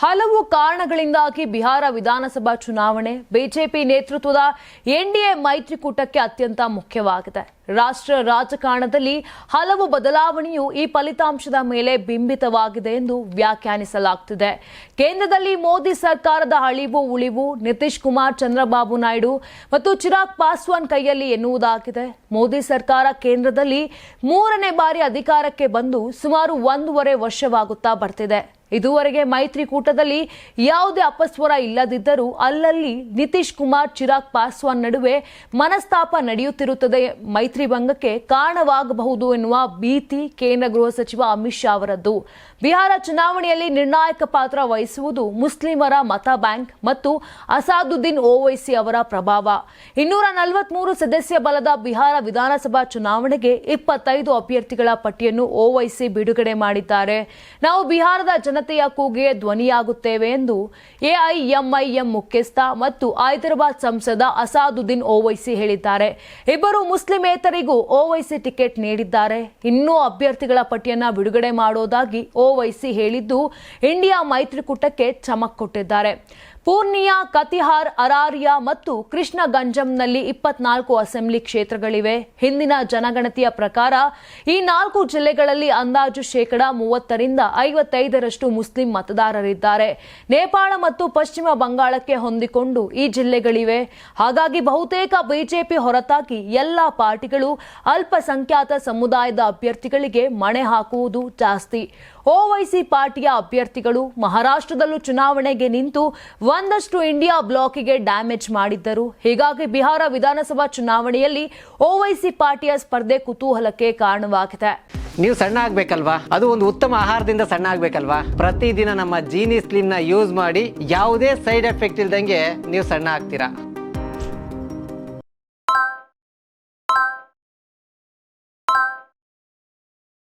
ಹಲವು ಕಾರಣಗಳಿಂದಾಗಿ ಬಿಹಾರ ವಿಧಾನಸಭಾ ಚುನಾವಣೆ, ಬಿಜೆಪಿ ನೇತೃತ್ವದ ಎನ್ಡಿಎ ಮೈತ್ರಿಕೂಟಕ್ಕೆ ಅತ್ಯಂತ ಮುಖ್ಯವಾಗಿದೆ. ರಾಷ್ಟ್ರ ರಾಜಕಾರಣದಲ್ಲಿ ಹಲವು ಬದಲಾವಣೆಯು ಈ ಫಲಿತಾಂಶದ ಮೇಲೆ ಬಿಂಬಿತವಾಗಿದೆ ಎಂದು ವ್ಯಾಖ್ಯಾನಿಸಲಾಗುತ್ತಿದೆ ಕೇಂದ್ರದಲ್ಲಿ ಮೋದಿ ಸರ್ಕಾರದ ಅಳಿವು, ಉಳಿವು ನಿತೀಶ್ ಕುಮಾರ್ ಚಂದ್ರಬಾಬು ನಾಯ್ಡು ಮತ್ತು ಚಿರಾಗ್ ಪಾಸ್ವಾನ್ ಕೈಯಲ್ಲಿ ಎನ್ನುವುದಾಗಿದೆ. ಮೋದಿ ಸರ್ಕಾರ ಕೇಂದ್ರದಲ್ಲಿ ಮೂರನೇ ಬಾರಿ ಅಧಿಕಾರಕ್ಕೆ ಬಂದು ಸುಮಾರು ಒಂದೂವರೆ ವರ್ಷವಾಗುತ್ತಾ ಬರ್ತಿದೆ. ಇದುವರೆಗೆ ಮೈತ್ರಿಕೂಟದಲ್ಲಿ ಯಾವುದೇ ಅಪಸ್ವರ ಇಲ್ಲದಿದ್ದರೂ ಅಲ್ಲಲ್ಲಿ ನಿತೀಶ್ ಕುಮಾರ್, ಚಿರಾಗ್ ಪಾಸ್ವಾನ್ ನಡುವೆ ಮನಸ್ತಾಪ ನಡೆಯುತ್ತಿರುತ್ತದೆ. ಮೈತ್ರಿ ಭಂಗಕ್ಕೆ ಕಾರಣವಾಗಬಹುದು ಎನ್ನುವ ಭೀತಿ ಕೇಂದ್ರ ಗೃಹ ಸಚಿವ ಅಮಿತ್ ಶಾ ಅವರದ್ದು. ಬಿಹಾರ ಚುನಾವಣೆಯಲ್ಲಿ ನಿರ್ಣಾಯಕ ಪಾತ್ರ ವಹಿಸುವುದು ಮುಸ್ಲಿಮರ ಮತ ಬ್ಯಾಂಕ್ ಮತ್ತು ಅಸಾದುದ್ದೀನ್ ಓವೈಸಿ ಅವರ ಪ್ರಭಾವ. ಇನ್ನೂರ ನಲವತ್ಮೂರು ಸದಸ್ಯ ಬಲದ ಬಿಹಾರ ವಿಧಾನಸಭಾ ಚುನಾವಣೆಗೆ ಇಪ್ಪತ್ತೈದು ಅಭ್ಯರ್ಥಿಗಳ ಪಟ್ಟಿಯನ್ನು ಓವೈಸಿ ಬಿಡುಗಡೆ ಮಾಡಿದ್ದಾರೆ. ನಾವು ಬಿಹಾರದ ಜನತೆಯ ಕೂಗಿಗೆ ಧ್ವನಿಯಾಗುತ್ತೇವೆ ಎಂದು ಎಐಎಂಐಎಂ ಮುಖ್ಯಸ್ಥ ಮತ್ತು ಹೈದರಾಬಾದ್ ಸಂಸದ ಅಸಾದುದ್ದೀನ್ ಓವೈಸಿ ಹೇಳಿದ್ದಾರೆ. ಇಬ್ಬರು ಮುಸ್ಲಿಮೇತರಿಗೂ ಓವೈಸಿ ಟಿಕೆಟ್ ನೀಡಿದ್ದಾರೆ. ಇನ್ನೂ ಅಭ್ಯರ್ಥಿಗಳ ಪಟ್ಟಿಯನ್ನು ಬಿಡುಗಡೆ ಮಾಡೋದಾಗಿ ಓವೈಸಿ ಹೇಳಿದ್ದು, ಇಂಡಿಯಾ ಮೈತ್ರಿಕೂಟಕ್ಕೆ ಚಮಕ್ ಕೊಟ್ಟಿದ್ದಾರೆ. ಪೂರ್ಣಿಯಾ, ಕತಿಹಾರ್, ಅರಾರಿಯಾ ಮತ್ತು ಕೃಷ್ಣ ಗಂಜಂನಲ್ಲಿ ಇಪ್ಪತ್ನಾಲ್ಕು ಅಸೆಂಬ್ಲಿ ಕ್ಷೇತ್ರಗಳಿವೆ. ಹಿಂದಿನ ಜನಗಣತಿಯ ಪ್ರಕಾರ ಈ ನಾಲ್ಕು ಜಿಲ್ಲೆಗಳಲ್ಲಿ ಅಂದಾಜು ಶೇಕಡ ಮೂವತ್ತರಿಂದ ಐವತ್ತೈದರಷ್ಟು ಮುಸ್ಲಿಂ ಮತದಾರರಿದ್ದಾರೆ. ನೇಪಾಳ ಮತ್ತು ಪಶ್ಚಿಮ ಬಂಗಾಳಕ್ಕೆ ಹೊಂದಿಕೊಂಡು ಈ ಜಿಲ್ಲೆಗಳಿವೆ. ಹಾಗಾಗಿ ಬಹುತೇಕ ಬಿಜೆಪಿ ಹೊರತಾಗಿ ಎಲ್ಲ ಪಾರ್ಟಿಗಳು ಅಲ್ಪಸಂಖ್ಯಾತ ಸಮುದಾಯದ ಅಭ್ಯರ್ಥಿಗಳಿಗೆ ಮಣೆ ಹಾಕುವುದು ಜಾಸ್ತಿ. ಓವೈಸಿ ಪಾರ್ಟಿಯ ಅಭ್ಯರ್ಥಿಗಳು ಮಹಾರಾಷ್ಟ್ರದಲ್ಲೂ ಚುನಾವಣೆಗೆ ನಿಂತು ಒಂದಷ್ಟು ಇಂಡಿಯಾ ಬ್ಲಾಕಿಗೆ ಡ್ಯಾಮೇಜ್ ಮಾಡಿದ್ದರು. ಹೀಗಾಗಿ ಬಿಹಾರ ವಿಧಾನಸಭಾ ಚುನಾವಣೆಯಲ್ಲಿ ಓವೈಸಿ ಪಾರ್ಟಿಯ ಸ್ಪರ್ಧೆ ಕುತೂಹಲಕ್ಕೆ ಕಾರಣವಾಗಿದೆ. ನೀವು ಸಣ್ಣ ಆಗ್ಬೇಕಲ್ವಾ? ಅದು ಒಂದು ಉತ್ತಮ ಆಹಾರದಿಂದ ಸಣ್ಣ ಆಗ್ಬೇಕಲ್ವಾ? ಪ್ರತಿದಿನ ನಮ್ಮ ಜೀನಿ ಸ್ಲಿಮ್ನ ಯೂಸ್ ಮಾಡಿ ಯಾವುದೇ ಸೈಡ್ ಎಫೆಕ್ಟ್ ಇಲ್ದಂಗೆ ನೀವು ಸಣ್ಣ ಆಗ್ತೀರಾ?